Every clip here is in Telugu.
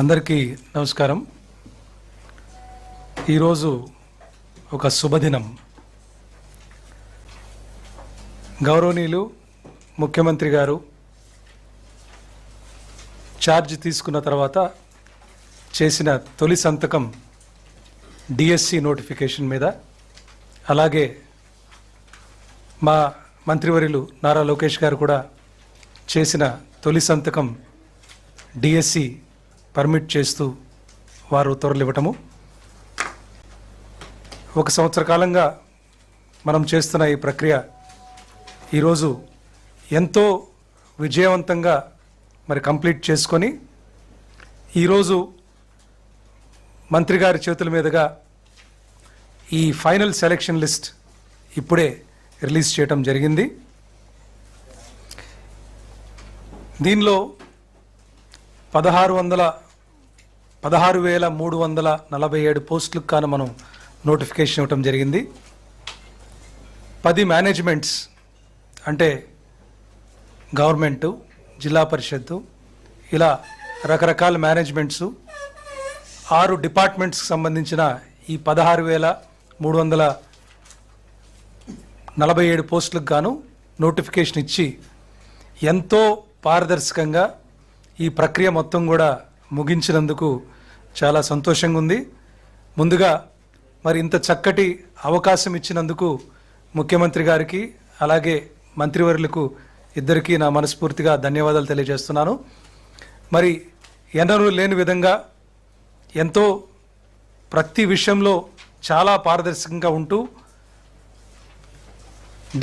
అందరికీ నమస్కారం. ఈరోజు ఒక శుభదినం. గౌరవనీయులు ముఖ్యమంత్రి గారు ఛార్జ్ తీసుకున్న తర్వాత చేసిన తొలి సంతకం డిఎస్సి నోటిఫికేషన్ మీద. అలాగే మా మంత్రివర్యులు నారా లోకేష్ గారు కూడా చేసిన తొలి సంతకం డిఎస్సి పర్మిట్ చేస్తూ వారు ఉత్తర్వులు ఇవ్వటము. ఒక సంవత్సర కాలంగా మనం చేస్తున్న ఈ ప్రక్రియ ఈరోజు ఎంతో విజయవంతంగా మరి కంప్లీట్ చేసుకొని ఈరోజు మంత్రి గారి చేతుల మీదుగా ఈ ఫైనల్ సెలెక్షన్ లిస్ట్ ఇప్పుడే రిలీజ్ చేయటం జరిగింది. దీనిలో పదహారు వందల పదహారు వేల మూడు వందల నలభై ఏడు పోస్టులకు కాను మనం నోటిఫికేషన్ ఇవ్వటం జరిగింది. పది మేనేజ్మెంట్స్ అంటే గవర్నమెంటు జిల్లా పరిషత్తు ఇలా రకరకాల మేనేజ్మెంట్స్ ఆరు డిపార్ట్మెంట్స్కి సంబంధించిన ఈ పదహారు వేల మూడు వందల నలభై ఏడు పోస్టులకు గాను నోటిఫికేషన్ ఇచ్చి ఎంతో పారదర్శకంగా ఈ ప్రక్రియ మొత్తం కూడా ముగించినందుకు చాలా సంతోషంగా ఉంది ముందుగా మరి ఇంత చక్కటి అవకాశం ఇచ్చినందుకు ముఖ్యమంత్రి గారికి అలాగే మంత్రివర్యులకు ఇద్దరికీ నా మనస్ఫూర్తిగా ధన్యవాదాలు తెలియజేస్తున్నాను. మరి ఎన్నరూ లేని విధంగా ఎంతో ప్రతి విషయంలో చాలా పారదర్శకంగా ఉంటూ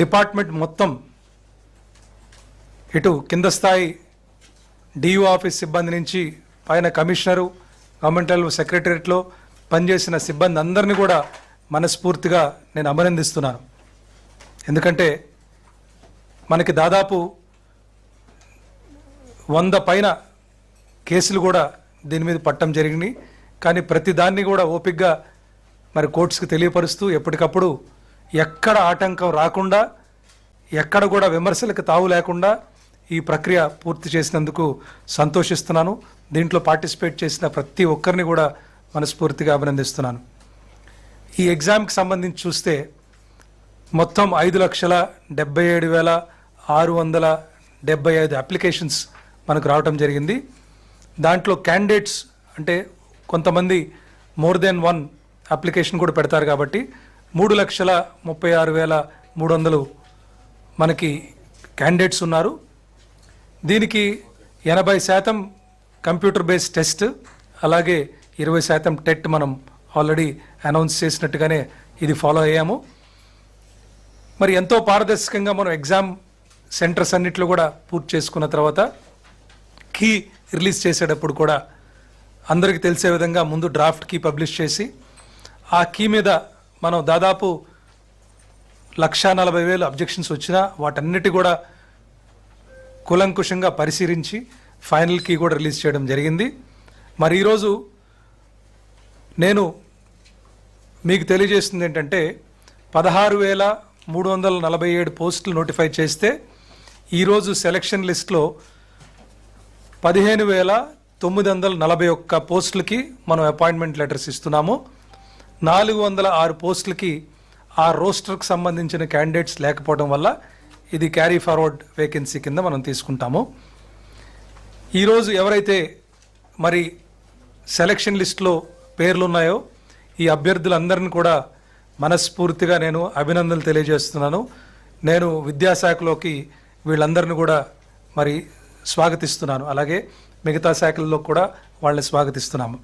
డిపార్ట్మెంట్ మొత్తం ఇటు కింద స్థాయి డియూ ఆఫీస్ సిబ్బంది నుంచి పైన కమిషనరు గవర్నమెంటల్ సెక్రటరియట్లో పనిచేసిన సిబ్బంది అందరినీ కూడా మనస్ఫూర్తిగా నేను అభినందిస్తున్నాను. ఎందుకంటే మనకి దాదాపు వంద పైన కేసులు కూడా దీని మీద పట్టడం జరిగినాయి కానీ ప్రతి దాన్ని కూడా ఓపిక్గా మరి కోర్ట్స్కి తెలియపరుస్తూ ఎప్పటికప్పుడు ఎక్కడ ఆటంకం రాకుండా ఎక్కడ కూడా విమర్శలకు తావు లేకుండా ఈ ప్రక్రియ పూర్తి చేసినందుకు సంతోషిస్తున్నాను. దీంట్లో పార్టిసిపేట్ చేసిన ప్రతి ఒక్కరిని కూడా మనస్ఫూర్తిగా అభినందిస్తున్నాను. ఈ ఎగ్జామ్కి సంబంధించి చూస్తే మొత్తం ఐదు లక్షల డెబ్బై ఏడు వేల ఆరు వందల డెబ్బై ఐదు అప్లికేషన్స్ మనకు రావటం జరిగింది. దాంట్లో క్యాండిడేట్స్ అంటే కొంతమంది మోర్ దెన్ వన్ అప్లికేషన్ కూడా పెడతారు కాబట్టి మూడు లక్షల ముప్పై ఆరు వేల మూడు వందలు మనకి క్యాండిడేట్స్ ఉన్నారు. దీనికి ఎనభై శాతం కంప్యూటర్ బేస్డ్ టెస్ట్ అలాగే ఇరవై శాతం టెట్ మనం ఆల్రెడీ అనౌన్స్ చేసినట్టుగానే ఇది ఫాలో అయ్యాము. మరి ఎంతో పారదర్శకంగా మనం ఎగ్జామ్ సెంటర్స్ అన్నిట్లో కూడా పూర్తి చేసుకున్న తర్వాత కీ రిలీజ్ చేసేటప్పుడు కూడా అందరికీ తెలిసే విధంగా ముందు డ్రాఫ్ట్ కీ పబ్లిష్ చేసి ఆ కీ మీద మనం దాదాపు లక్షా నలభై వేలు అబ్జెక్షన్స్ వచ్చినా వాటన్నిటి కూడా కూలంకుషంగా పరిశీలించి ఫైనల్కి కూడా రిలీజ్ చేయడం జరిగింది. మరి ఈరోజు నేను మీకు తెలియజేస్తుంది ఏంటంటే పదహారు వేల మూడు వందల నలభై ఏడు పోస్టులు నోటిఫై చేస్తే ఈరోజు సెలక్షన్ లిస్ట్లో పదిహేను వేల తొమ్మిది వందల నలభై ఒక్క పోస్టులకి మనం అపాయింట్మెంట్ లెటర్స్ ఇస్తున్నాము. నాలుగు వందల ఆరు పోస్టులకి ఆ రోస్టర్కి సంబంధించిన క్యాండిడేట్స్ లేకపోవడం వల్ల ఇది క్యారీ ఫార్వర్డ్ వేకెన్సీ కింద మనం తీసుకుంటాము. ఈరోజు ఎవరైతే మరి సెలక్షన్ లిస్ట్లో పేర్లు ఉన్నాయో ఈ అభ్యర్థులందరిని కూడా మనస్ఫూర్తిగా నేను అభినందనలు తెలియజేస్తున్నాను. నేను విద్యాశాఖలోకి వీళ్ళందరిని కూడా మరి స్వాగతిస్తున్నాను. అలాగే మిగతా శాఖల్లో కూడా వాళ్ళని స్వాగతిస్తున్నాము.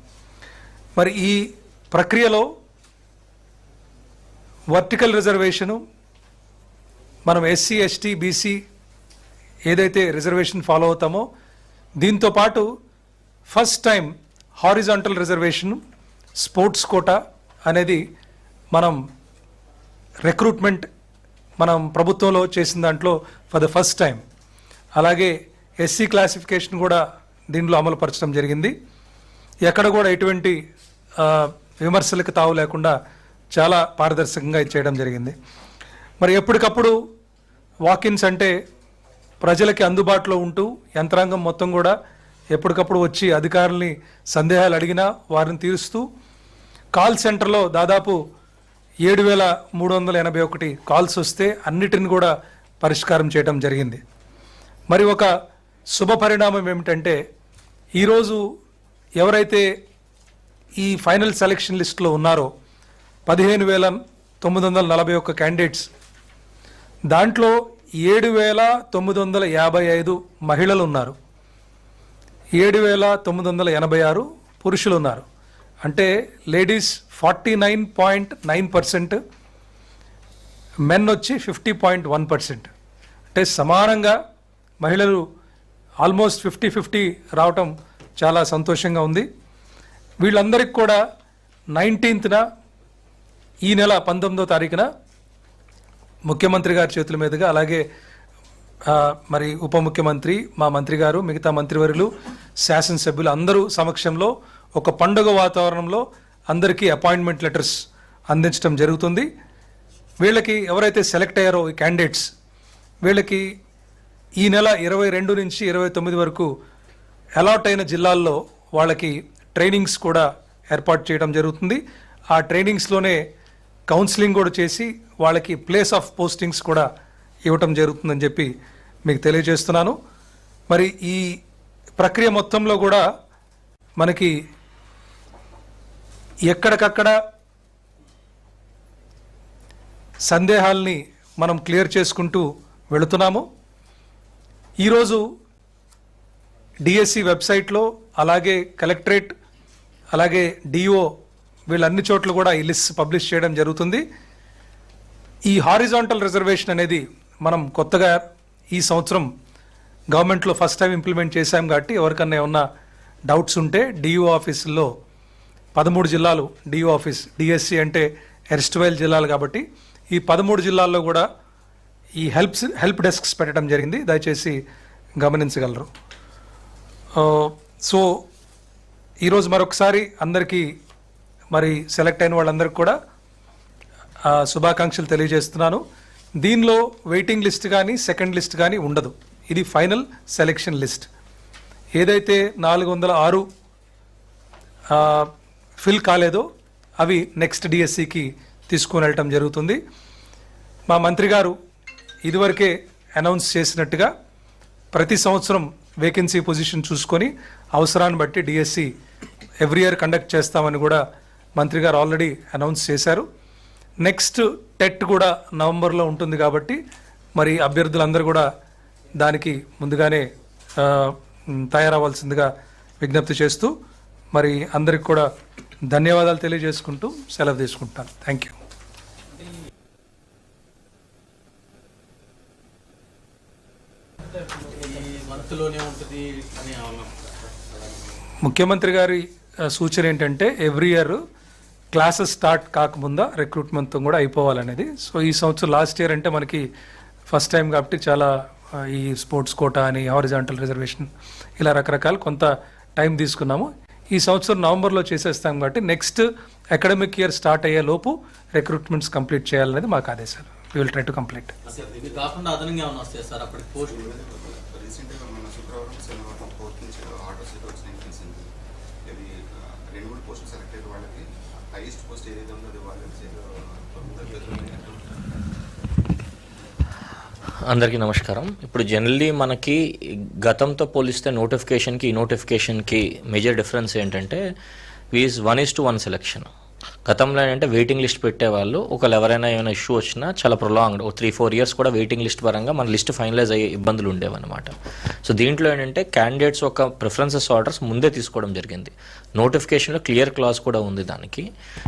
మరి ఈ ప్రక్రియలో వర్టికల్ రిజర్వేషను మనం ఎస్సీ ఎస్టీ బీసీ ఏదైతే రిజర్వేషన్ ఫాలో అవుతామో దీంతో పాటు first time horizontal reservation sports quota అనేది మనం రిక్రూట్మెంట్ మనం ప్రభుత్వంలో చేసిన దాంట్లో ఫర్ ద ఫస్ట్ టైం అలాగే ఎస్సీ క్లాసిఫికేషన్ కూడా దీనిలో అమలుపరచడం జరిగింది. ఎక్కడ కూడా ఎటువంటి విమర్శలకు తావు లేకుండా చాలా పారదర్శకంగా ఇది చేయడం జరిగింది. మరి ఎప్పటికప్పుడు వాకిన్స్ అంటే ప్రజలకి అందుబాటులో ఉంటూ యంత్రాంగం మొత్తం కూడా ఎప్పటికప్పుడు వచ్చి అధికారుల్ని సందేహాలు అడిగినా వారిని తీరుస్తూ కాల్ సెంటర్లో దాదాపు ఏడు వేల మూడు వందల ఎనభై ఒకటి కాల్స్ వస్తే అన్నిటిని కూడా పరిష్కారం చేయడం జరిగింది. మరి ఒక శుభ పరిణామం ఏమిటంటే ఈరోజు ఎవరైతే ఈ ఫైనల్ సెలక్షన్ లిస్ట్లో ఉన్నారో పదిహేను వేల తొమ్మిది వందల నలభై ఒక్క క్యాండిడేట్స్ దాంట్లో ఏడు వేల తొమ్మిది వందల యాభై ఐదు మహిళలు ఉన్నారు ఏడు వేల తొమ్మిది వందల ఎనభై ఆరు పురుషులు ఉన్నారు అంటే ladies forty nine point nine percent men వచ్చి ఫిఫ్టీ పాయింట్ వన్ పర్సెంట్. అంటే సమానంగా మహిళలు ఆల్మోస్ట్ ఫిఫ్టీ ఫిఫ్టీ రావటం చాలా సంతోషంగా ఉంది. వీళ్ళందరికీ కూడా నైన్టీన్త్న ఈ నెల పంతొమ్మిదో తారీఖున ముఖ్యమంత్రి గారి చేతుల మీదుగా అలాగే మరి ఉప ముఖ్యమంత్రి మా మంత్రి గారు మిగతా మంత్రివర్యులు శాసనసభ్యులు అందరూ సమక్షంలో ఒక పండుగ వాతావరణంలో అందరికీ అపాయింట్మెంట్ లెటర్స్ అందించడం జరుగుతుంది. వీళ్ళకి ఎవరైతే సెలెక్ట్ అయ్యారో ఈ క్యాండిడేట్స్ వీళ్ళకి ఈ నెల ఇరవై రెండు నుంచి ఇరవై తొమ్మిది వరకు అలాట్ అయిన జిల్లాల్లో వాళ్ళకి ట్రైనింగ్స్ కూడా ఏర్పాటు చేయడం జరుగుతుంది. ఆ ట్రైనింగ్స్లోనే కౌన్సిలింగ్ కూడా చేసి వాళ్ళకి ప్లేస్ ఆఫ్ పోస్టింగ్స్ కూడా ఇవ్వటం జరుగుతుందని చెప్పి మీకు తెలియజేస్తున్నాను. మరి ఈ ప్రక్రియ మొత్తంలో కూడా మనకి ఎక్కడికక్కడ సందేహాల్ని మనం క్లియర్ చేసుకుంటూ వెళుతున్నాము. ఈరోజు డిఎస్సి వెబ్సైట్లో అలాగే కలెక్టరేట్ అలాగే డిఓ వీళ్ళన్ని చోట్ల కూడా ఈ లిస్ట్ పబ్లిష్ చేయడం జరుగుతుంది. ఈ హారిజాంటల్ రిజర్వేషన్ అనేది మనం కొత్తగా ఈ సంవత్సరం గవర్నమెంట్లో ఫస్ట్ టైం ఇంప్లిమెంట్ చేశాం కాబట్టి ఎవరికన్నా ఏమన్నా డౌట్స్ ఉంటే డిఓ ఆఫీసుల్లో పదమూడు జిల్లాలు డిఓ ఆఫీస్ డిఎస్సి అంటే ఎర్స్ట్వైల్ జిల్లాలు కాబట్టి ఈ పదమూడు జిల్లాల్లో కూడా ఈ హెల్ప్స్ హెల్ప్ డెస్క్స్ పెట్టడం జరిగింది. దయచేసి గమనించగలరు. సో ఈరోజు మరొకసారి అందరికీ మరి సెలెక్ట్ అయిన వాళ్ళందరికీ కూడా శుభాకాంక్షలు తెలియజేస్తున్నాను. దీనిలో వెయిటింగ్ లిస్ట్ కానీ సెకండ్ లిస్ట్ కానీ ఉండదు. ఇది ఫైనల్ సెలెక్షన్ లిస్ట్. ఏదైతే నాలుగు వందల ఆరు ఫిల్ కాలేదో అవి నెక్స్ట్ డిఎస్సికి తీసుకుని వెళ్ళటం జరుగుతుంది. మా మంత్రి గారు ఇదివరకే అనౌన్స్ చేసినట్టుగా ప్రతి సంవత్సరం వేకెన్సీ పొజిషన్ చూసుకొని అవసరాన్ని బట్టి డిఎస్సి ఎవ్రీ ఇయర్ కండక్ట్ చేస్తామని కూడా మంత్రి గారు ఆల్రెడీ అనౌన్స్ చేశారు. నెక్స్ట్ టెట్ కూడా నవంబర్లో ఉంటుంది కాబట్టి మరి అభ్యర్థులందరూ కూడా దానికి ముందుగానే తయారవ్వాల్సిందిగా విజ్ఞప్తి చేస్తూ మరి అందరికి కూడా ధన్యవాదాలు తెలియజేసుకుంటూ సెలవు తీసుకుంటాను. Thank you. ముఖ్యమంత్రి గారి సూచన ఏంటంటే ఎవ్రీ ఇయర్ క్లాసెస్ స్టార్ట్ కాకముందా రిక్రూట్మెంట్తో కూడా అయిపోవాలనేది. సో ఈ సంవత్సరం లాస్ట్ ఇయర్ అంటే మనకి ఫస్ట్ టైం కాబట్టి చాలా ఈ స్పోర్ట్స్ కోటా అని హారిజాంటల్ రిజర్వేషన్ ఇలా రకరకాల కొంత టైం తీసుకున్నాము. ఈ సంవత్సరం నవంబర్లో చేసేస్తాం కాబట్టి నెక్స్ట్ అకాడమిక్ ఇయర్ స్టార్ట్ అయ్యే లోపు రిక్రూట్మెంట్స్ కంప్లీట్ చేయాలనేది మాకు ఆదేశాలు. We will try to complete కాకుండా అదనంగా అందరికీ నమస్కారం. ఇప్పుడు జనరల్లీ మనకి గతంతో పోలిస్తే నోటిఫికేషన్కి ఈ నోటిఫికేషన్కి మేజర్ డిఫరెన్స్ ఏంటంటే this one is to one selection గతంలో ఏంటంటే వెయిటింగ్ లిస్ట్ పెట్టేవాళ్ళు. ఒకవేళ ఎవరైనా ఏమైనా ఇష్యూ వచ్చినా చాలా ప్రొలాంగ్డ్ ఒక త్రీ ఫోర్ ఇయర్స్ కూడా వెయిటింగ్ లిస్ట్ పరంగా మన లిస్ట్ ఫైనలైజ్ అయ్యే ఇబ్బందులు ఉండేవన్నమాట. సో దీంట్లో ఏంటంటే క్యాండిడేట్స్ ఒక ప్రిఫరెన్సెస్ ఆర్డర్స్ ముందే తీసుకోవడం జరిగింది. నోటిఫికేషన్లో క్లియర్ క్లాస్ కూడా ఉంది దానికి.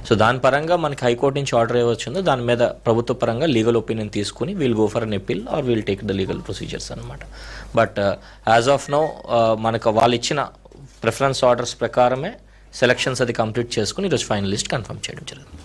సో దాని పరంగా మనకి హైకోర్టు నుంచి ఆర్డర్ ఏవచ్చిందో దాని మీద ప్రభుత్వ పరంగా లీగల్ ఒపీనియన్ తీసుకుని we'll go for an appeal or we'll take the legal procedures అనమాట బట్ యాజ్ ఆఫ్ నో మనకు వాళ్ళు ఇచ్చిన ప్రిఫరెన్స్ ఆర్డర్స్ ప్రకారమే సెలక్షన్స్ అది కంప్లీట్ చేసుకుని ఈరోజు ఫైనలిస్ట్ కన్ఫర్మ్ చేయడం జరుగుతుంది.